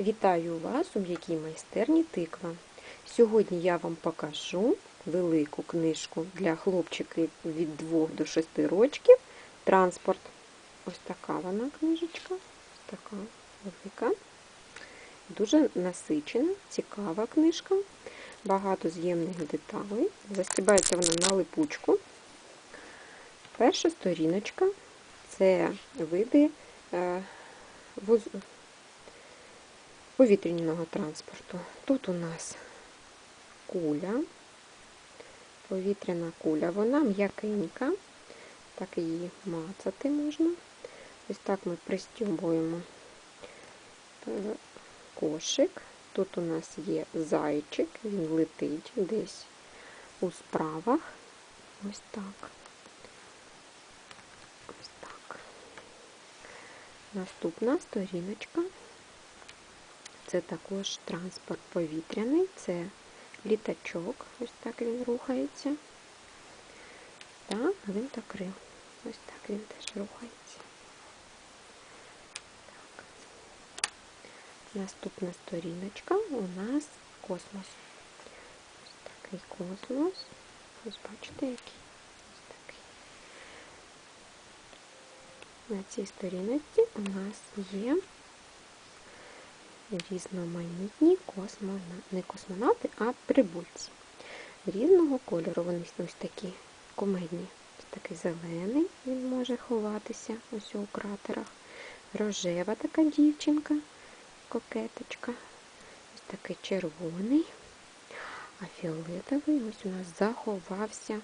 Вітаю вас у м'якій майстерні тиква. Сьогодні я вам покажу велику книжку для хлопчиків від 2 до 6 років Транспорт. Ось така вона книжечка, ось така велика. Дуже насичена, цікава книжка. Багато з'ємних деталей. Застібається вона на липучку. Перша сторіночка це види е, воз... повітряного транспорту. Тут у нас куля, повітряна куля, вона м'якенька, так її мацати можна. Ось так ми пристюбуємо кошик. Тут у нас є зайчик, він летить десь у справах. Ось так. Ось так. Наступна сторіночка. Це також транспорт повітряний, це літачок, ось так він рухається. Та гвинтокрил. Ось так він теж рухається. Так. Наступна сторіночка у нас космос. Ось такий космос. Ось бачите, який? На цій сторіночці у нас є різноманітні космонавти, не космонавти, а прибульці. Різного кольору вони ось такі комедні. Ось такий зелений, він може ховатися ось у кратерах. Рожева така дівчинка, кокеточка. Ось такий червоний, а фіолетовий ось у нас заховався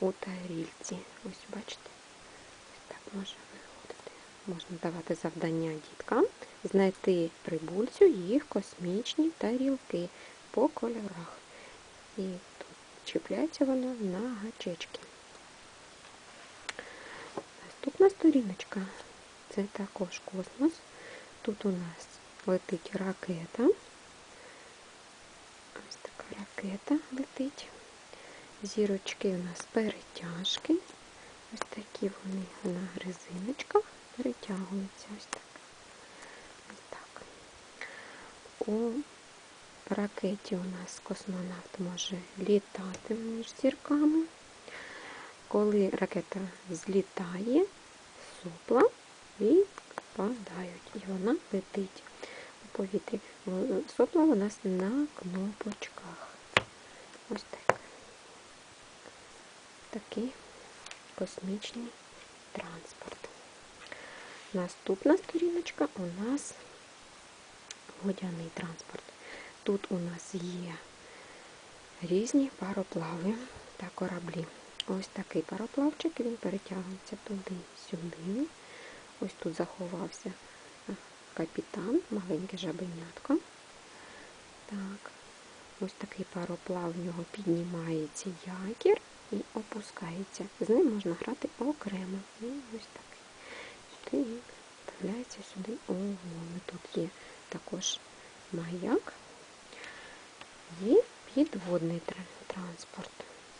у тарільці. Ось бачите, ось так може виходити. Можна давати завдання діткам знайти прибульцю їх космічні тарілки по кольорах. І тут чіпляється вона на гачечки. Наступна сторіночка це також космос. Тут у нас летить ракета. Ось така ракета летить. Зірочки у нас перетяжки. Ось такі вони на резиночках перетягуються. Ось так. У ракеті у нас космонавт може літати між зірками. Коли ракета злітає, сопла відпадають, і вона летить у повітрі. Сопла у нас на кнопочках. Ось так. Такий космічний транспорт. Наступна сторіночка у нас водяний транспорт. Тут у нас є різні пароплави та кораблі. Ось такий пароплавчик, він перетягується туди-сюди. Ось тут заховався капітан, маленьке жабенятко. Так, ось такий пароплав, в нього піднімається якір і опускається. З ним можна грати окремо. І ось такий. Сюди і вставляється сюди. Ого, тут є також маяк і підводний транспорт.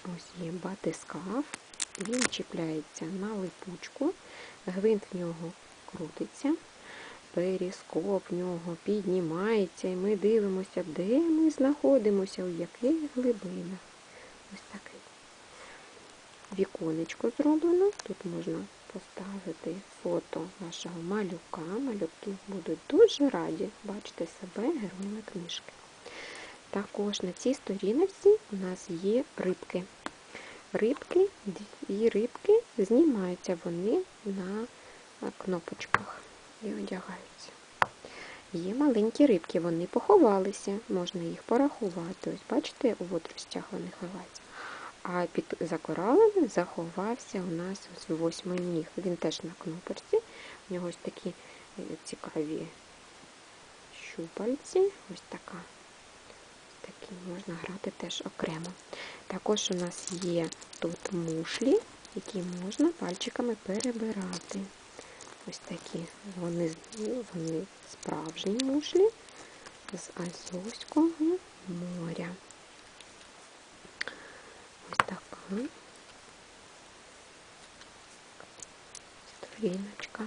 Ось є батискаф, він чіпляється на липучку, гвинт в нього крутиться, перископ в нього піднімається, і ми дивимося, де ми знаходимося, у яких глибинах. Ось такий віконечко зроблено. Тут можна поставити фото вашого малюка. Малюки будуть дуже раді бачити себе героями книжки. Також на цій сторіночці у нас є рибки. Рибки, дві рибки знімаються вони на кнопочках і одягаються. Є маленькі рибки, вони поховалися, можна їх порахувати. Ось, бачите, у водоростях вони ховаються. А під за коралами заховався у нас ось восьмий ніг. Він теж на кнопочці. У нього ось такі е, цікаві щупальці. Ось така. Такі можна грати теж окремо. Також у нас є тут мушлі, які можна пальчиками перебирати. Ось такі. Вони, вони справжні мушлі з Азовського моря. Ось така сторіночка.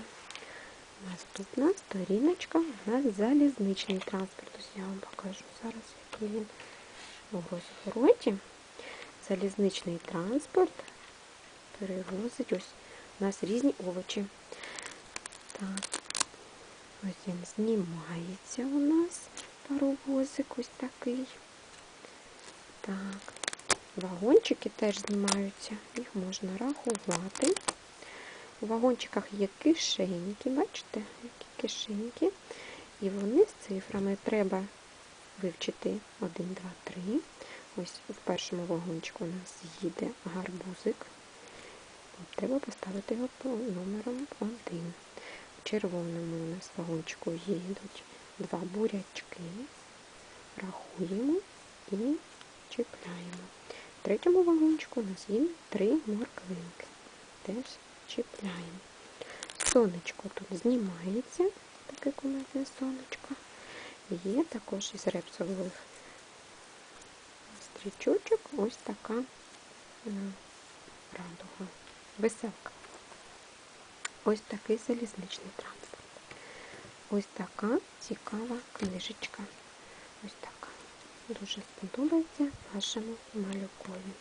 Наступна сторіночка у нас залізничний транспорт. Ось я вам покажу зараз, який він у розвороті. Залізничний транспорт перевозить ось у нас різні овочі. Так, ось він знімається у нас паровозик ось такий. Так, вагончики теж знімаються, їх можна рахувати. У вагончиках є кишеньки, бачите, які кишеньки. І вони з цифрами треба вивчити 1, 2, 3. Ось в першому вагончику у нас їде гарбузик. Треба поставити його по номером 1. В червоному у нас вагончику їдуть два бурячки. Рахуємо і чіпляємо. В третьому вагончику у нас є три морквинки. Теж чіпляємо. Сонечко тут знімається, таке кумедне сонечко. Є також із репсових стрічочок ось така радуга, веселка. Ось такий залізничний транспорт. Ось така цікава книжечка. Ось така. Дуже сподобається вашому малюкові.